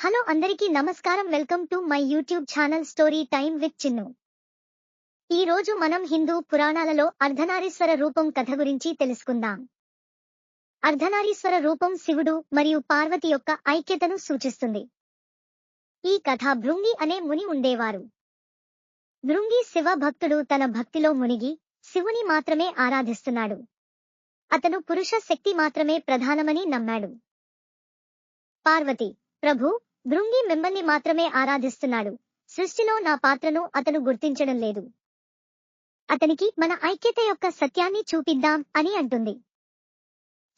Hello అందరికీ నమస్కారం. Welcome to my YouTube channel story time with Chinnu. ఈ రోజు మనం హిందూ పురాణాలలో అర్ధనారీశ్వర రూపం కథ గురించి తెలుసుకుందాం. అర్ధనారీశ్వర రూపం శివుడు మరియు పార్వతి యొక్క ఐక్యతను సూచిస్తుంది. ఈ కథ భృంగి అనే ముని ఉండేవారు. భృంగి శివ భక్తుడు తన భక్తిలో మునిగి శివుని మాత్రమే ఆరాధిస్తున్నాడు. అతను పురుష శక్తి మాత్రమే ప్రధానమని నమ్మాడు. పార్వతి ప్రభు భృంగి మిమ్మల్ని మాత్రమే ఆరాధిస్తున్నాడు. సృష్టిలో నా పాత్రను అతను గుర్తించడం లేదు. అతనికి మన ఐక్యత యొక్క సత్యాన్ని చూపిద్దాం అని అంటుంది.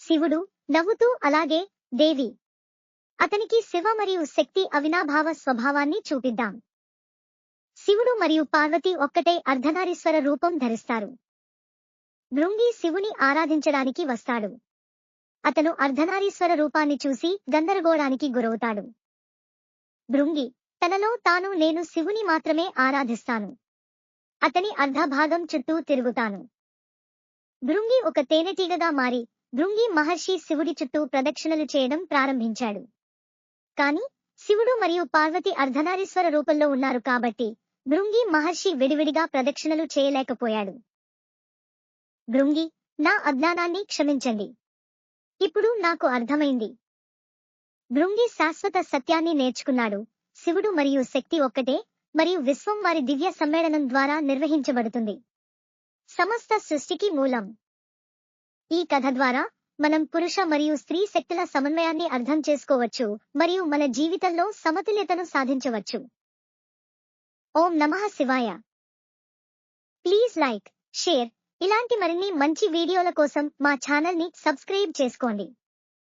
శివుడు నవ్వుతూ అలాగే దేవి అతనికి శివ మరియు శక్తి అవినాభావ స్వభావాన్ని చూపిద్దాం. శివుడు మరియు పార్వతి ఒక్కటే అర్ధనారీశ్వర రూపం ధరిస్తారు. భృంగి శివుని ఆరాధించడానికి వస్తాడు. అతను అర్ధనారీశ్వర రూపాన్ని చూసి గందరగోళానికి గురవుతాడు. భృంగి తనలో తాను నేను శివుని మాత్రమే ఆరాధిస్తాను. అతని అర్ధభాగం చుట్టూ తిరుగుతాను. భృంగి ఒక తేనెటీగగా మారి భృంగి మహర్షి శివుడి చుట్టూ ప్రదక్షిణలు చేయడం ప్రారంభించాడు. కాని శివుడు మరియు పార్వతి అర్ధనారీశ్వర రూపంలో ఉన్నారు కాబట్టి భృంగి మహర్షి విడివిడిగా ప్రదక్షిణలు చేయలేకపోయాడు. భృంగి నా అజ్ఞానాన్ని క్షమించండి. ఇప్పుడు నాకు అర్థమైంది. భృంగి శాశ్వత సత్యాన్ని నేర్చుకున్నాడు. శివుడు మరియు శక్తి ఒక్కటే మరియు విశ్వం వారి దివ్య సమ్మేళనం ద్వారా నిర్వహించబడుతుంది. సమస్త సృష్టికి మూలం. ఈ కథ ద్వారా మనం పురుష మరియు స్త్రీ శక్తుల సమన్వయాన్ని అర్థం చేసుకోవచ్చు మరియు మన జీవితంలో సమతుల్యతను సాధించవచ్చు. ఓం నమః శివాయ. ప్లీజ్ లైక్ షేర్ ఇలాంటి మరిన్ని మంచి వీడియోల కోసం మా ఛానల్ని సబ్స్క్రైబ్ చేసుకోండి.